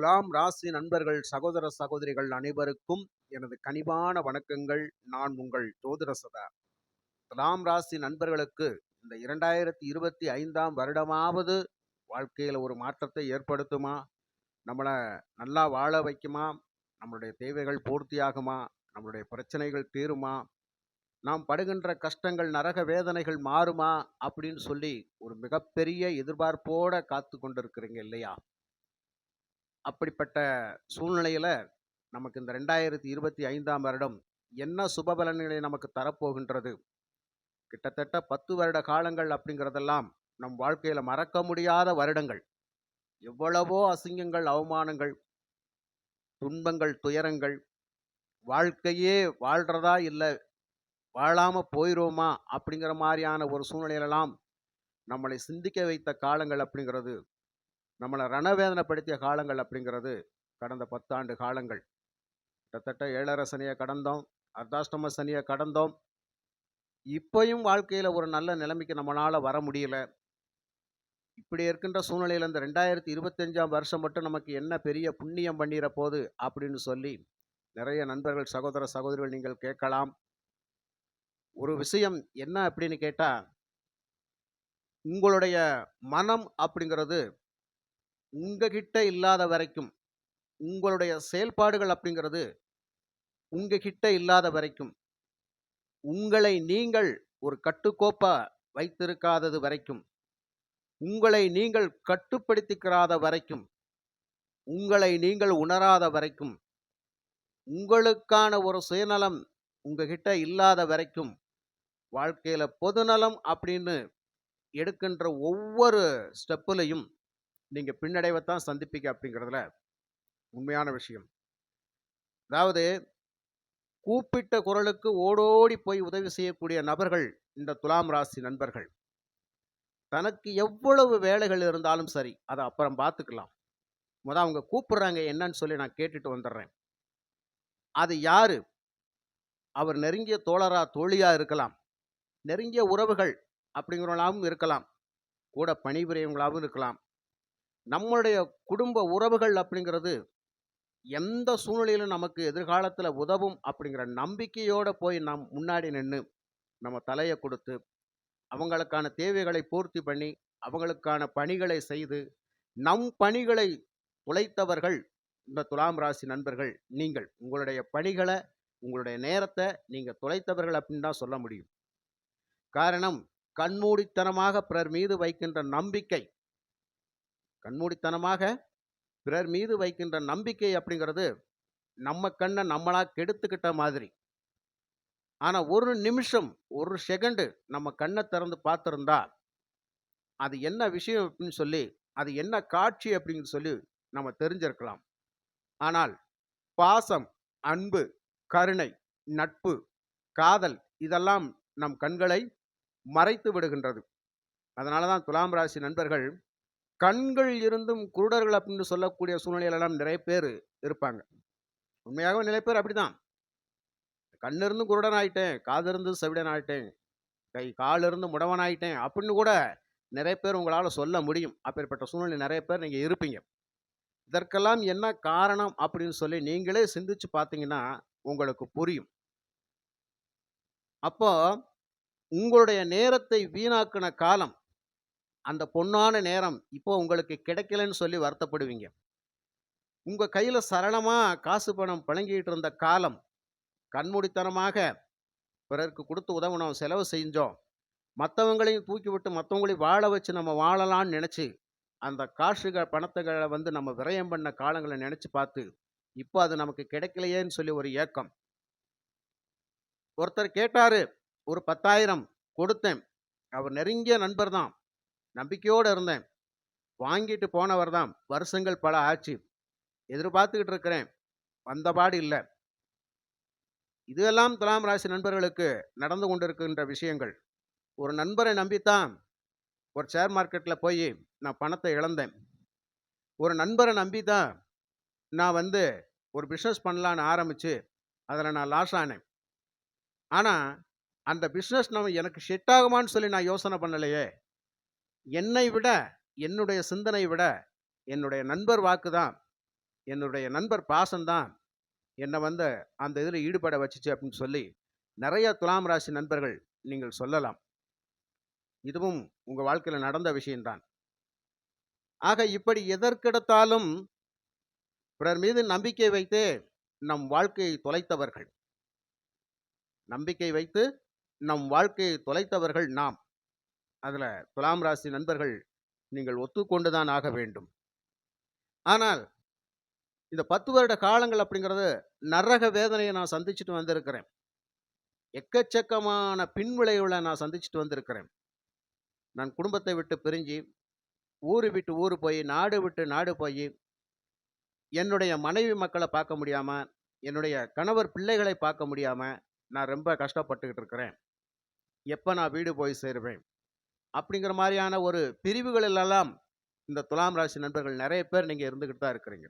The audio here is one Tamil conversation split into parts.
துலாம் ராசி நண்பர்கள் சகோதர சகோதரிகள் அனைவருக்கும் எனது கனிவான வணக்கங்கள். நான் உங்கள் ஜோதிட சதா. துலாம் ராசி நண்பர்களுக்கு இந்த இரண்டாயிரத்தி இருபத்தி ஐந்தாம் வருடமாவது வாழ்க்கையில் ஒரு மாற்றத்தை ஏற்படுத்துமா? நம்மளை நல்லா வாழ வைக்குமா? நம்மளுடைய தேவைகள் பூர்த்தியாகுமா? நம்மளுடைய பிரச்சனைகள் தீருமா? நாம் படுகின்ற கஷ்டங்கள் நரக வேதனைகள் மாறுமா? அப்படின்னு சொல்லி ஒரு மிகப்பெரிய எதிர்பார்ப்போட காத்து கொண்டிருக்கிறீங்க இல்லையா? அப்படிப்பட்ட சூழ்நிலையில் நமக்கு இந்த ரெண்டாயிரத்தி இருபத்தி ஐந்தாம் வருடம் என்ன சுபபலன்களை நமக்கு தரப்போகின்றது? கிட்டத்தட்ட பத்து வருட காலங்கள் அப்படிங்கிறதெல்லாம் நம் வாழ்க்கையில் மறக்க முடியாத வருடங்கள். எவ்வளவோ அசிங்கங்கள் அவமானங்கள் துன்பங்கள் துயரங்கள். வாழ்க்கையே வாழ்கிறதா இல்லை வாழாமல் போயிடுவோமா அப்படிங்கிற மாதிரியான ஒரு சூழ்நிலையிலலாம் நம்மளை சிந்திக்க வைத்த காலங்கள் அப்படிங்கிறது நம்மளை ரணவேதனைப்படுத்திய காலங்கள் அப்படிங்கிறது கடந்த பத்தாண்டு காலங்கள். கிட்டத்தட்ட ஏழரை சனியை கடந்தோம் அர்த்தாஷ்டம சனியை கடந்தோம். இப்பயும் வாழ்க்கையில் ஒரு நல்ல நிலைமைக்கு நம்மளால் வர முடியல. இப்படி இருக்கின்ற சூழ்நிலையில் இந்த ரெண்டாயிரத்தி இருபத்தஞ்சாம் வருஷம் மட்டும் நமக்கு என்ன பெரிய புண்ணியம் பண்ணிற போது அப்படின்னு சொல்லி நிறைய நண்பர்கள் சகோதர சகோதரிகள் நீங்கள் கேட்கலாம். ஒரு விஷயம் என்ன அப்படின்னு கேட்டால் உங்களுடைய மனம் அப்படிங்கிறது உங்ககிட்ட இல்லாத வரைக்கும் உங்களுடைய செயல்பாடுகள் அப்படிங்கிறது உங்ககிட்ட இல்லாத வரைக்கும் உங்களை நீங்கள் ஒரு கட்டுக்கோப்பாக வைத்திருக்காதது வரைக்கும் உங்களை நீங்கள் கட்டுப்படுத்திக்கிறாத வரைக்கும் உங்களை நீங்கள் உணராத வரைக்கும் உங்களுக்கான ஒரு சுயநலம் உங்ககிட்ட இல்லாத வரைக்கும் வாழ்க்கையில் பொதுநலம் அப்படின்னு எடுக்கின்ற ஒவ்வொரு ஸ்டெப்புலையும் நீங்கள் பின்னடைவை தான் சந்திப்பீங்க அப்படிங்கிறதுல உண்மையான விஷயம். அதாவது கூப்பிட்ட குரலுக்கு ஓடோடி போய் உதவி செய்யக்கூடிய நபர்கள் இந்த துலாம் ராசி நண்பர்கள். தனக்கு எவ்வளவு வேலைகள் இருந்தாலும் சரி அதை அப்புறம் பார்த்துக்கலாம். முதல் அவங்க கூப்பிடுறாங்க என்னன்னு சொல்லி நான் கேட்டுட்டு வந்துடுறேன். அது யாரு? அவர் நெருங்கிய தோழரா தோழியா இருக்கலாம். நெருங்கிய உறவுகள் அப்படிங்கிறவங்களாகவும் இருக்கலாம். கூட பணிபுரியவங்களாகவும் இருக்கலாம். நம்மளுடைய குடும்ப உறவுகள் அப்படிங்கிறது எந்த சூழ்நிலையிலும் நமக்கு எதிர்காலத்தில் உதவும் அப்படிங்கிற நம்பிக்கையோடு போய் நாம் முன்னாடி நின்று நம்ம தலையை கொடுத்து அவங்களுக்கான தேவைகளை பூர்த்தி பண்ணி அவங்களுக்கான பணிகளை செய்து நம் பணிகளை உழைத்தவர்கள் இந்த துலாம் ராசி நண்பர்கள் நீங்கள். உங்களுடைய பணிகளை உங்களுடைய நேரத்தை நீங்கள் துளைத்தவர்கள் அப்படின்னு தான் சொல்ல முடியும். காரணம் கண்மூடித்தனமாக பிறர் மீது வைக்கின்ற நம்பிக்கை கண்மூடித்தனமாக பிறர் மீது வைக்கின்ற நம்பிக்கை அப்படிங்கிறது நம்ம கண்ணை நம்மளா கெடுத்துக்கிட்ட மாதிரி. ஆனால் ஒரு நிமிஷம் ஒரு செகண்டு நம்ம கண்ணை திறந்து பார்த்துருந்தா அது என்ன விஷயம் அப்படின்னு சொல்லி அது என்ன காட்சி அப்படின்னு சொல்லி நம்ம தெரிஞ்சிருக்கலாம். ஆனால் பாசம் அன்பு கருணை நட்பு காதல் இதெல்லாம் நம் கண்களை மறைத்து விடுகின்றது. அதனால தான் துலாம் ராசி நண்பர்கள் கண்கள் இருந்தும் குருடர்கள் அப்படின்னு சொல்லக்கூடிய சூழ்நிலையிலெல்லாம் நிறைய பேர் இருப்பாங்க. உண்மையாகவே நிறைய பேர் அப்படிதான். கண்ணிருந்து குருடன் ஆயிட்டேன் காதிருந்து செவிடன் ஆயிட்டேன் கை காலிருந்து முடவன் ஆயிட்டேன் அப்படின்னு கூட நிறைய பேர் உங்களால் சொல்ல முடியும். அப்பேற்பட்ட சூழ்நிலை நிறைய பேர் நீங்கள் இருப்பீங்க. இதற்கெல்லாம் என்ன காரணம் அப்படின்னு சொல்லி நீங்களே சிந்திச்சு பார்த்தீங்கன்னா உங்களுக்கு புரியும். அப்போ உங்களுடைய நேரத்தை வீணாக்கின காலம் அந்த பொன்னான நேரம் இப்போ உங்களுக்கு கிடைக்கலன்னு சொல்லி வருத்தப்படுவீங்க. உங்க கையில சரளமா காசு பணம் பழங்கிட்டு இருந்த காலம் கண்மூடித்தனமாக பிறருக்கு கொடுத்து உதவணும் செலவு செஞ்சோம். மற்றவங்களையும் தூக்கி விட்டு மற்றவங்களையும் வாழ வச்சு நம்ம வாழலாம்னு நினச்சி அந்த காசுகள் பணத்துகளை வந்து நம்ம விரயம் பண்ண காலங்களை நினச்சி பார்த்து இப்போ அது நமக்கு கிடைக்கலையேன்னு சொல்லி ஒரு ஏக்கம். ஒருத்தர் கேட்டாரு ஒரு பத்தாயிரம் கொடுத்தேன். அவர் நெருங்கிய நண்பர் தான். நம்பிக்கையோடு இருந்தேன். வாங்கிட்டு போனவர் தான். வருஷங்கள் பல ஆச்சு. எதிர்பார்த்துக்கிட்டு இருக்கிறேன். வந்தபாடு இல்லை. இதெல்லாம் துலாம் ராசி நண்பர்களுக்கு நடந்து கொண்டிருக்கின்ற விஷயங்கள். ஒரு நண்பரை நம்பித்தான் ஒரு ஷேர் மார்க்கெட்டில் போய் நான் பணத்தை இழந்தேன். ஒரு நண்பரை நம்பி தான் நான் வந்து ஒரு பிஸ்னஸ் பண்ணலான்னு ஆரம்பித்து அதில் நான் லாஸ் ஆனேன். ஆனால் அந்த பிஸ்னஸ் நம்ம எனக்கு செட் ஆகுமான்னு சொல்லி நான் யோசனை பண்ணலையே. என்னை விட என்னுடைய சிந்தனை விட என்னுடைய நண்பர் வாக்கு தான் என்னுடைய நண்பர் பாசம்தான் என்னை வந்து அந்த இதில் ஈடுபட வச்சுச்சு அப்படின்னு சொல்லி நிறைய துலாம் ராசி நண்பர்கள் நீங்கள் சொல்லலாம். இதுவும் உங்கள் வாழ்க்கையில் நடந்த விஷயம்தான். ஆக இப்படி எதற்கெடுத்தாலும் பிறர் மீது நம்பிக்கை வைத்து நம் வாழ்க்கையை தொலைத்தவர்கள். நம்பிக்கை வைத்து நம் வாழ்க்கையை தொலைத்தவர்கள் நாம். அதில் துலாம் ராசி நண்பர்கள் நீங்கள் ஒத்துக்கொண்டுதான் ஆக வேண்டும். ஆனால் இந்த பத்து வருட காலங்கள் அப்படிங்கிறது நரக வேதனையை நான் சந்திச்சுட்டு வந்திருக்கிறேன். எக்கச்சக்கமான பின்விளைவுகளை நான் சந்திச்சுட்டு வந்திருக்கிறேன். நான் குடும்பத்தை விட்டு பிரிஞ்சு ஊரு விட்டு ஊர் போய் நாடு விட்டு நாடு போய் என்னுடைய மனைவி மக்களை பார்க்க முடியாம என்னுடைய கணவர் பிள்ளைகளை பார்க்க முடியாம நான் ரொம்ப கஷ்டப்பட்டுக்கிட்டு இருக்கிறேன். எப்போ நான் வீடு போய் சேருவேன்? அப்படிங்கிற மாதிரியான ஒரு பிரிவுகளிலெல்லாம் இந்த துலாம் ராசி நண்பர்கள் நிறைய பேர் நீங்கள் இருந்துக்கிட்டு தான் இருக்கிறீங்க.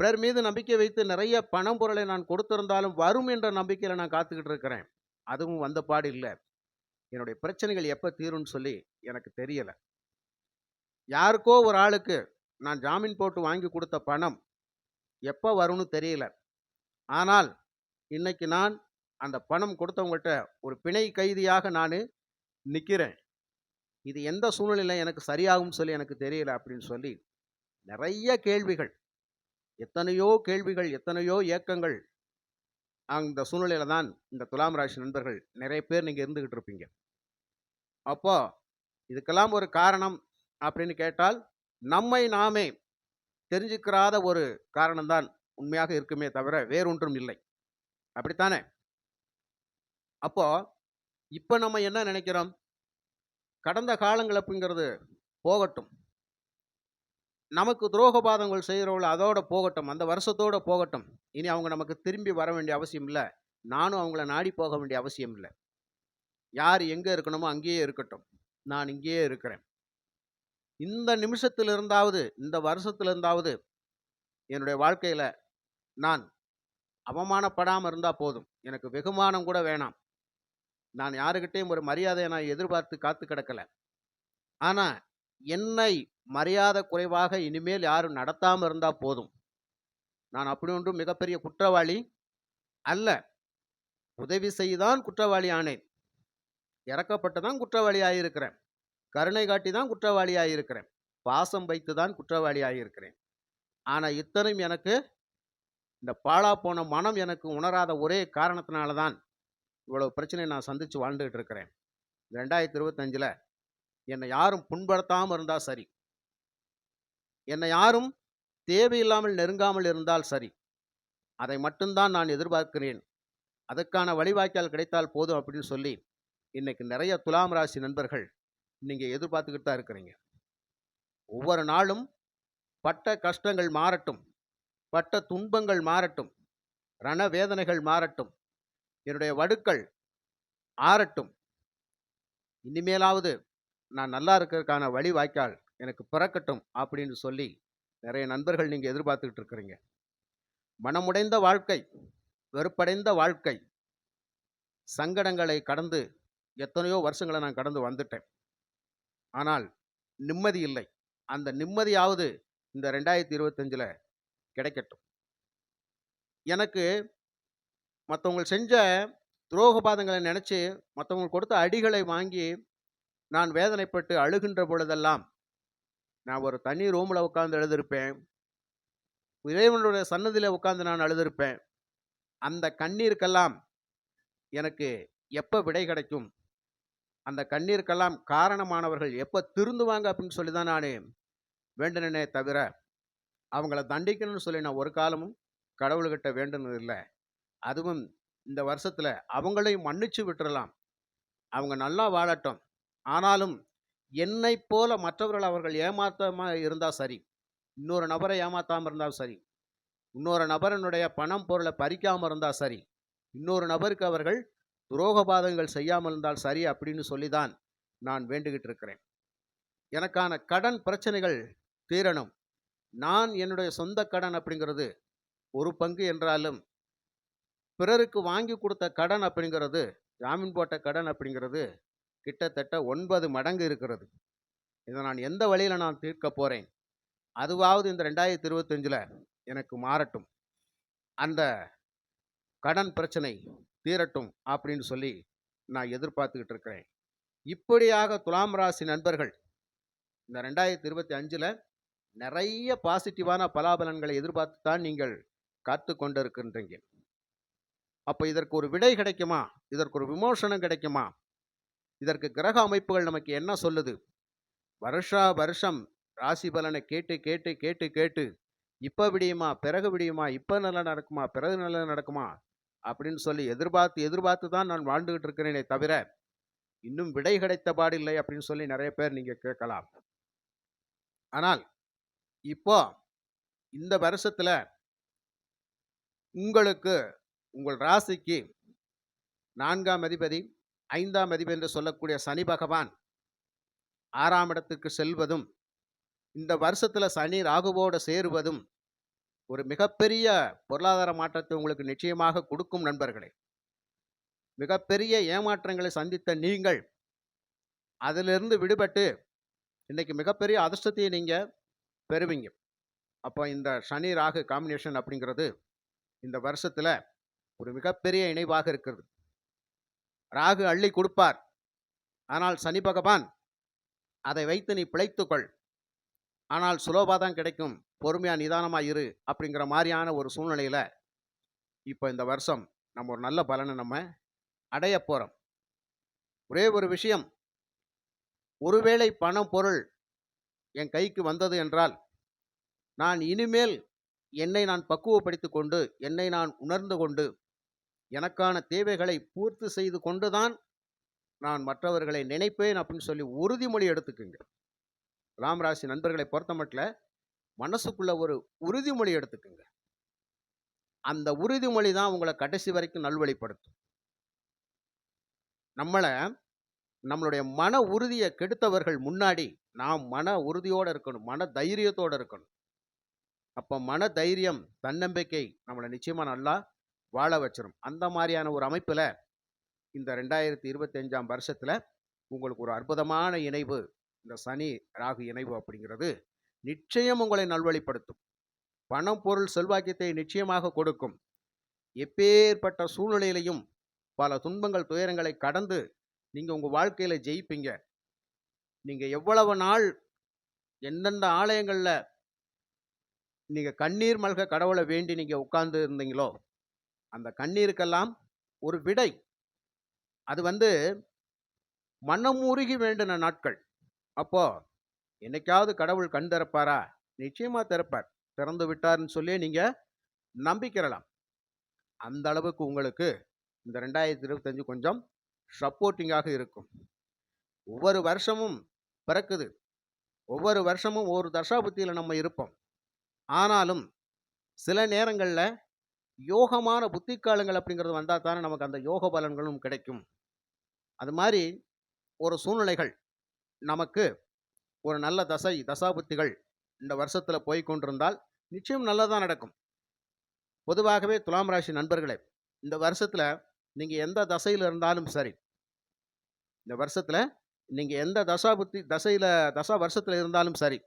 பிறர் மீது நம்பிக்கை வைத்து நிறைய பணம் பொருளை நான் கொடுத்திருந்தாலும் வரும் என்ற நம்பிக்கையில் நான் காத்துக்கிட்டு இருக்கிறேன். அதுவும் வந்த பாடு இல்லை. என்னுடைய பிரச்சனைகள் எப்போ தீரும்னு சொல்லி எனக்கு தெரியலை. யாருக்கோ ஒரு ஆளுக்கு நான் ஜாமீன் போட்டு வாங்கி கொடுத்த பணம் எப்போ வரும்னு தெரியல. ஆனால் இன்னைக்கு நான் அந்த பணம் கொடுத்தவங்கள்ட்ட ஒரு பிணை கைதியாக நான் நிற்கிறேன் இது எந்த சூழ்நிலையில் எனக்கு சரியாகும் சொல்லி எனக்கு தெரியல அப்படின்னு சொல்லி நிறைய கேள்விகள் எத்தனையோ கேள்விகள் எத்தனையோ ஏக்கங்கள் அந்த சூழ்நிலையில தான் இந்த துலாம் ராசி நண்பர்கள் நிறைய பேர் நீங்கள் இருந்துக்கிட்டு இருப்பீங்க. அப்போ இதுக்கெல்லாம் ஒரு காரணம் அப்படின்னு கேட்டால் நம்மை நாமே தெரிஞ்சுக்கிறாத ஒரு காரணம்தான் உண்மையாக இருக்குமே தவிர வேறொன்றும் இல்லை. அப்படித்தானே? அப்போது இப்போ நம்ம என்ன நினைக்கிறோம்? கடந்த காலங்கள் அப்படிங்கிறது போகட்டும். நமக்கு துரோகபாதங்கள் செய்கிறவர்கள் அதோட போகட்டும். அந்த வருஷத்தோடு போகட்டும். இனி அவங்க நமக்கு திரும்பி வர வேண்டிய அவசியம் இல்லை. நானும் அவங்கள நாடி போக வேண்டிய அவசியம் இல்லை. யார் எங்கே இருக்கணுமோ அங்கேயே இருக்கட்டும். நான் இங்கேயே இருக்கிறேன். இந்த நிமிஷத்தில் இருந்தாவது இந்த வருஷத்துல இருந்தாவது என்னுடைய வாழ்க்கையில் நான் அவமானப்படாமல் இருந்தால் போதும். எனக்கு வெகுமானம் கூட வேணாம். நான் யாருக்கிட்டேயும் ஒரு மரியாதையை நான் எதிர்பார்த்து காத்து கிடக்கல. ஆனால் என்னை மரியாதை குறைவாக இனிமேல் யாரும் நடத்தாமல் இருந்தால் போதும். நான் அப்படி ஒன்றும் மிகப்பெரிய குற்றவாளி அல்ல. உதவி செய்தான் குற்றவாளி ஆனேன். இறக்கப்பட்டு தான் குற்றவாளி ஆகியிருக்கிறேன் கருணை காட்டி தான் குற்றவாளி ஆகியிருக்கிறேன் பாசம் வைத்து தான் குற்றவாளி ஆகியிருக்கிறேன் ஆனால் இத்தனையும் எனக்கு இந்த பாழா போன மனம் எனக்கு உணராத ஒரே காரணத்தினால தான் இவ்வளவு பிரச்சனை நான் சந்தித்து வாழ்ந்துகிட்டு இருக்கிறேன். ரெண்டாயிரத்தி இருபத்தஞ்சில் என்னை யாரும் புண்படுத்தாமல் இருந்தால் சரி. என்னை யாரும் தேவையில்லாமல் நெருங்காமல் இருந்தால் சரி. அதை மட்டும்தான் நான் எதிர்பார்க்கிறேன். அதற்கான வழிவாய்க்கால் கிடைத்தால் போதும் அப்படின்னு சொல்லி இன்னைக்கு நிறைய துலாம் ராசி நண்பர்கள் நீங்கள் எதிர்பார்த்துக்கிட்டு தான் இருக்கிறீங்க. ஒவ்வொரு நாளும் பட்ட கஷ்டங்கள் மாறட்டும். பட்ட துன்பங்கள் மாறட்டும். ரண வேதனைகள் மாறட்டும். என்னுடைய வடுக்கள் ஆறட்டும். இனிமேலாவது நான் நல்லா இருக்கிறதுக்கான வழி வாய்க்கால் எனக்கு பிறக்கட்டும் அப்படின்னு சொல்லி நிறைய நண்பர்கள் நீங்கள் எதிர்பார்த்துக்கிட்டு இருக்கிறீங்க. மனமுடைந்த வாழ்க்கை வெறுப்படைந்த வாழ்க்கை சங்கடங்களை கடந்து எத்தனையோ வருஷங்களை நான் கடந்து வந்துட்டேன். ஆனால் நிம்மதி இல்லை. அந்த நிம்மதியாவது இந்த ரெண்டாயிரத்தி இருபத்தஞ்சில் கிடைக்கட்டும். எனக்கு மற்றவங்க செஞ்ச துரோகபாதங்களை நினச்சி மற்றவங்க கொடுத்த அடிகளை வாங்கி நான் வேதனைப்பட்டு அழுகின்ற பொழுதெல்லாம் நான் ஒரு தனி ரூமில் உட்காந்து எழுதியிருப்பேன் இறைவனுடைய சன்னதியில் உட்காந்து நான் எழுதியிருப்பேன் அந்த கண்ணீருக்கெல்லாம் எனக்கு எப்போ விடை கிடைக்கும்? அந்த கண்ணீருக்கெல்லாம் காரணமானவர்கள் எப்போ திருந்துவாங்க அப்படின்னு சொல்லி தான் நான் வேண்டுனேனே தவிர அவங்கள தண்டிக்கணும்னு சொல்லி நான் ஒரு காலமும் கடவுள்கிட்ட வேண்டுனது இல்லை. அதுவும் இந்த வருஷத்தில் அவங்களையும் மன்னிச்சு விட்டுறலாம். அவங்க நல்லா வாழட்டும். ஆனாலும் என்னை போல மற்றவர்கள் அவர்கள் ஏமாத்தமாக இருந்தால் சரி. இன்னொரு நபரை ஏமாத்தாமல் இருந்தால் சரி. இன்னொரு நபரனுடைய பணம் பொருளை பறிக்காமல் இருந்தால் சரி. இன்னொரு நபருக்கு அவர்கள் துரோகபாதங்கள் செய்யாமல் இருந்தால் சரி அப்படின்னு சொல்லி தான் நான் வேண்டுகிட்டு இருக்கிறேன். எனக்கான கடன் பிரச்சனைகள் தீரணும். நான் என்னுடைய சொந்த கடன் அப்படிங்கிறது ஒரு பங்கு என்றாலும் பிறருக்கு வாங்கி கொடுத்த கடன் அப்படிங்கிறது ஜாமீன் போட்ட கடன் அப்படிங்கிறது கிட்டத்தட்ட ஒன்பது மடங்கு இருக்கிறது. இதை நான் எந்த வழியில் நான் தீர்க்க போகிறேன் அதுவாவது இந்த ரெண்டாயிரத்தி இருபத்தஞ்சில் எனக்கு மாறட்டும். அந்த கடன் பிரச்சனை தீரட்டும் அப்படின்னு சொல்லி நான் எதிர்பார்த்துக்கிட்டு இருக்கிறேன். இப்படியாக துலாம் ராசி நண்பர்கள் இந்த ரெண்டாயிரத்தி இருபத்தி அஞ்சில் நிறைய பாசிட்டிவான பலாபலன்களை எதிர்பார்த்து தான் நீங்கள் காத்து கொண்டிருக்கின்றீங்க அப்போ இதற்கு ஒரு விடை கிடைக்குமா? இதற்கு ஒரு விமோசனம் கிடைக்குமா? இதற்கு கிரக அமைப்புகள் நமக்கு என்ன சொல்லுது? வருஷா வருஷம் ராசி பலனை கேட்டு கேட்டு கேட்டு கேட்டு இப்போ விடியுமா? பிறகு விடியுமா? இப்போ நல்லா நடக்குமா? பிறகு நல்லா நடக்குமா? அப்படின்னு சொல்லி எதிர்பார்த்து எதிர்பார்த்து தான் நான் வாழ்ந்துகிட்டு இருக்கிறேனே தவிர இன்னும் விடை கிடைத்த பாடில்லை அப்படின்னு சொல்லி நிறைய பேர் நீங்கள் கேட்கலாம். ஆனால் இப்போ இந்த வருஷத்தில் உங்களுக்கு உங்கள் ராசிக்கு நான்காம் அதிபதி ஐந்தாம் அதிபதி என்று சொல்லக்கூடிய சனி பகவான் ஆறாம் இடத்துக்கு செல்வதும் இந்த வருஷத்தில் சனி ராகுவோடு சேருவதும் ஒரு மிகப்பெரிய பொருளாதார மாற்றத்தை உங்களுக்கு நிச்சயமாக கொடுக்கும் நண்பர்களே. மிகப்பெரிய ஏமாற்றங்களை சந்தித்த நீங்கள் அதிலிருந்து விடுபட்டு இன்னைக்கு மிகப்பெரிய அதிர்ஷ்டத்தையை நீங்கள் பெறுவீங்க. அப்போ இந்த சனி ராகு காம்பினேஷன் அப்படிங்கிறது இந்த வருஷத்தில் ஒரு மிகப்பெரிய இணைவாக இருக்கிறது. ராகு அள்ளி கொடுப்பார். ஆனால் சனி பகவான் அதை வைத்து நீ பிழைத்துக்கொள். ஆனால் சுலோபா தான் கிடைக்கும். பொறுமையாக நிதானமாக இரு அப்படிங்கிற மாதிரியான ஒரு சூழ்நிலையில் இப்போ இந்த வருஷம் நம்ம ஒரு நல்ல பலனை நம்ம அடைய போகிறோம் ஒரே ஒரு விஷயம். ஒருவேளை பணம் பொருள் என் கைக்கு வந்தது என்றால் நான் இனிமேல் என்னை நான் பக்குவப்படுத்தி கொண்டு என்னை நான் உணர்ந்து கொண்டு எனக்கான தேவைகளை பூர்த்தி செய்து கொண்டுதான் நான் மற்றவர்களை நினைப்பேன் அப்படின்னு சொல்லி உறுதிமொழி எடுத்துக்குங்க. ராமராசி நண்பர்களை பொறுத்த மட்டும் மனசுக்குள்ள ஒரு உறுதிமொழி எடுத்துக்குங்க. அந்த உறுதிமொழி தான் உங்களை கடைசி வரைக்கும் நல்வழிப்படுத்தும். நம்மளை நம்மளுடைய மன உறுதியை கெடுத்தவர்கள் முன்னாடி நாம் மன உறுதியோடு இருக்கணும் மன தைரியத்தோடு இருக்கணும். அப்போ மன தைரியம் தன்னம்பிக்கை நம்மளை நிச்சயமாக நல்லா வாழ வச்சிடும் அந்த மாதிரியான ஒரு அமைப்பில் இந்த ரெண்டாயிரத்தி இருபத்தஞ்சாம் வருஷத்தில் உங்களுக்கு ஒரு அற்புதமான இணைவு இந்த சனி ராகு இணைவு அப்படிங்கிறது நிச்சயம் உங்களை நல்வழிப்படுத்தும். பணம் பொருள் செல்வாக்கியத்தை நிச்சயமாக கொடுக்கும். எப்பேற்பட்ட சூழ்நிலையிலையும் பல துன்பங்கள் துயரங்களை கடந்து நீங்கள் உங்கள் வாழ்க்கையில் ஜெயிப்பீங்க. நீங்கள் எவ்வளவு நாள் எந்தெந்த ஆலயங்களில் நீங்கள் கண்ணீர் மல்க கடவுளை வேண்டி நீங்கள் உட்கார்ந்து இருந்தீங்களோ அந்த கண்ணீருக்கெல்லாம் ஒரு விடை. அது வந்து மனமுருகி வேண்டின நாட்கள். அப்போ என்னைக்காவது கடவுள் கண் திறப்பாரா? நிச்சயமா திறப்பார். திறந்து விட்டார்னு சொல்லி நீங்க நம்பிக்கிறலாம். அந்த அளவுக்கு உங்களுக்கு இந்த ரெண்டாயிரத்தி இருபத்தஞ்சு கொஞ்சம் சப்போர்ட்டிங்காக இருக்கும். ஒவ்வொரு வருஷமும் பிறக்குது. ஒவ்வொரு வருஷமும் ஒரு தசாபுத்தியில் நம்ம இருப்போம். ஆனாலும் சில நேரங்களில் யோகமான புத்திக்காலங்கள் அப்படிங்கிறது வந்தால் தானே நமக்கு அந்த யோக பலன்களும் கிடைக்கும். அது மாதிரி ஒரு சூழ்நிலைகள் நமக்கு ஒரு நல்ல தசை தசாபுத்திகள் இந்த வருஷத்தில் போய் கொண்டிருந்தால் நிச்சயம் நல்லதாக நடக்கும். பொதுவாகவே துலாம் ராசி நண்பர்களே இந்த வருஷத்தில் நீங்கள் எந்த தசையில் இருந்தாலும் சரி இந்த வருஷத்தில் நீங்கள் எந்த தசாபுத்தி தசையில் தசா வருஷத்தில் இருந்தாலும் சரி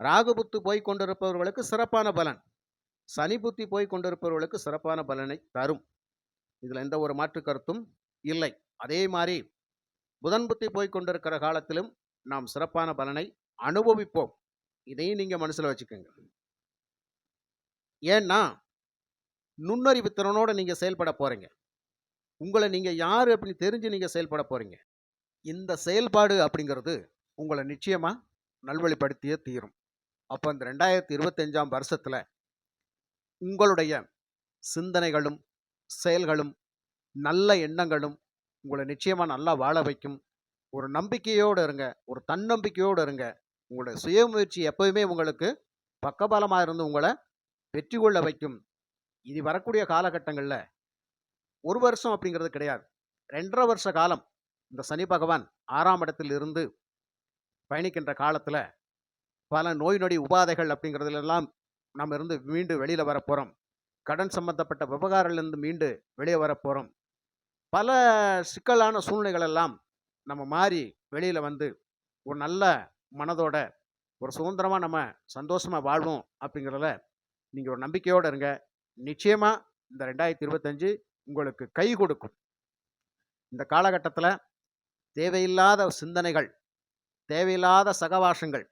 ராகுபுத்து போய் கொண்டிருப்பவர்களுக்கு சிறப்பான பலன். சனி புத்தி போய் கொண்டிருப்பவர்களுக்கு சிறப்பான பலனை தரும். இதில் எந்த ஒரு மாற்று கருத்தும் இல்லை. அதே மாதிரி புதன் புத்தி போய் கொண்டிருக்கிற காலத்திலும் நாம் சிறப்பான பலனை அனுபவிப்போம். இதையும் நீங்கள் மனசில் வச்சுக்கோங்க. ஏன்னா நுண்ணறிவு திறனோடு நீங்கள் செயல்பட போகிறீங்க உங்களை நீங்கள் யார் அப்படின்னு தெரிஞ்சு நீங்கள் செயல்பட போகிறீங்க இந்த செயல்பாடு அப்படிங்கிறது உங்களை நிச்சயமாக நல்வழிப்படுத்தியே தீரும். அப்போ இந்த ரெண்டாயிரத்தி இருபத்தஞ்சாம் வருஷத்தில் உங்களுடைய சிந்தனைகளும் செயல்களும் நல்ல எண்ணங்களும் உங்களை நிச்சயமாக நல்லா வாழ வைக்கும். ஒரு நம்பிக்கையோடு இருங்க. ஒரு தன்னம்பிக்கையோடு இருங்க. உங்களுடைய சுயமுயற்சி எப்போயுமே உங்களுக்கு பக்கபலமாக இருந்து உங்களை வெற்றி கொள்ள வைக்கும். இது வரக்கூடிய காலகட்டங்களில் ஒரு வருஷம் அப்படிங்கிறது கிடையாது. ரெண்டரை வருஷ காலம் இந்த சனி பகவான் ஆறாம் இடத்தில் இருந்து பயணிக்கின்ற காலத்தில் பல நோய் நொடி உபாதைகள் அப்படிங்கிறதுலெல்லாம் நம்ம இருந்து மீண்டு வெளியில் வர போகிறோம் கடன் சம்பந்தப்பட்ட விவகாரங்கள்லேருந்து மீண்டு வெளியே வர போகிறோம் பல சிக்கலான சூழ்நிலைகள் எல்லாம் நம்ம மாறி வெளியில் வந்து ஒரு நல்ல மனதோட ஒரு சுதந்திரமாக நம்ம சந்தோஷமாக வாழ்வோம் அப்படிங்கிறத நீங்கள் ஒரு நம்பிக்கையோடு இருங்க. நிச்சயமாக இந்த ரெண்டாயிரத்தி இருபத்தஞ்சு உங்களுக்கு கை கொடுக்கும். இந்த காலகட்டத்தில் தேவையில்லாத சிந்தனைகள் தேவையில்லாத சகவாசங்கள்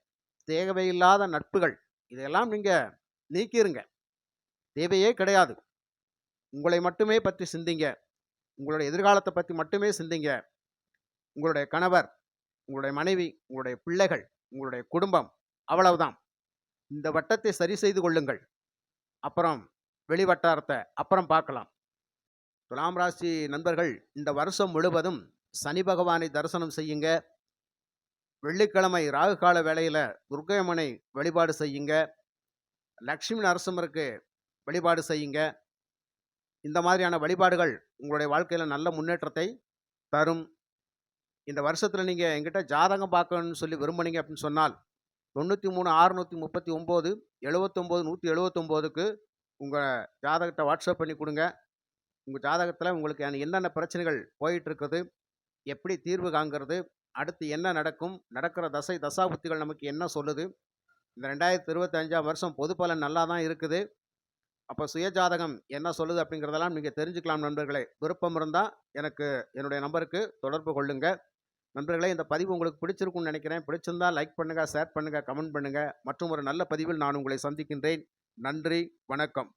தேவையில்லாத நட்புகள் இதையெல்லாம் நீங்கள் நீக்கிருங்க. தேவையே கிடையாது. உங்களை மட்டுமே பற்றி சிந்திங்க. உங்களுடைய எதிர்காலத்தை பற்றி மட்டுமே சிந்திங்க. உங்களுடைய கணவர் உங்களுடைய மனைவி உங்களுடைய பிள்ளைகள் உங்களுடைய குடும்பம் அவ்வளவுதான். இந்த வட்டத்தை சரி செய்து கொள்ளுங்கள். அப்புறம் வெளி வட்டாரத்தை அப்புறம் பார்க்கலாம். துலாம் ராசி நண்பர்கள் இந்த வருஷம் முழுவதும் சனி பகவானை தரிசனம் செய்யுங்க. வெள்ளிக்கிழமை ராகு கால வேளையில் துர்க்கையம்மனை வழிபாடு செய்யுங்க. லக்ஷ்மி நரசிம்மருக்கு வழிபாடு செய்யுங்க. இந்த மாதிரியான வழிபாடுகள் உங்களுடைய வாழ்க்கையில் நல்ல முன்னேற்றத்தை தரும். இந்த வருஷத்தில் நீங்கள் எங்கிட்ட ஜாதகம் பார்க்கணும்னு சொல்லி விரும்புனீங்க அப்படின்னு சொன்னால் தொண்ணூற்றி மூணு ஆறுநூற்றி முப்பத்தி ஒம்பது எழுபத்தொம்போது நூற்றி எழுபத்தொம்போதுக்கு உங்கள் ஜாதகத்தை வாட்ஸ்அப் பண்ணி கொடுங்க. உங்கள் ஜாதகத்தில் உங்களுக்கு என்னென்ன பிரச்சனைகள் போயிட்டுருக்குது எப்படி தீர்வு காங்கிறது அடுத்து என்ன நடக்கும் நடக்கிற தசை தசாபுத்திகள் நமக்கு என்ன சொல்லுது இந்த ரெண்டாயிரத்தி இருபத்தஞ்சாம் வருஷம் பொது பலன் நல்லா தான் இருக்குது. அப்போ சுயஜாதகம் என்ன சொல்லுது அப்படிங்கிறதெல்லாம் நீங்கள் தெரிஞ்சுக்கலாம் நண்பர்களே. விருப்பம் இருந்தால் எனக்கு என்னுடைய நம்பருக்கு தொடர்பு கொள்ளுங்க. நண்பர்களே இந்த பதிவு உங்களுக்கு பிடிச்சிருக்கும்னு நினைக்கிறேன். பிடிச்சிருந்தா லைக் பண்ணுங்கள் ஷேர் பண்ணுங்கள் கமெண்ட் பண்ணுங்கள் மற்றும் ஒரு நல்ல பதிவில் நான் உங்களை சந்திக்கின்றேன். நன்றி வணக்கம்.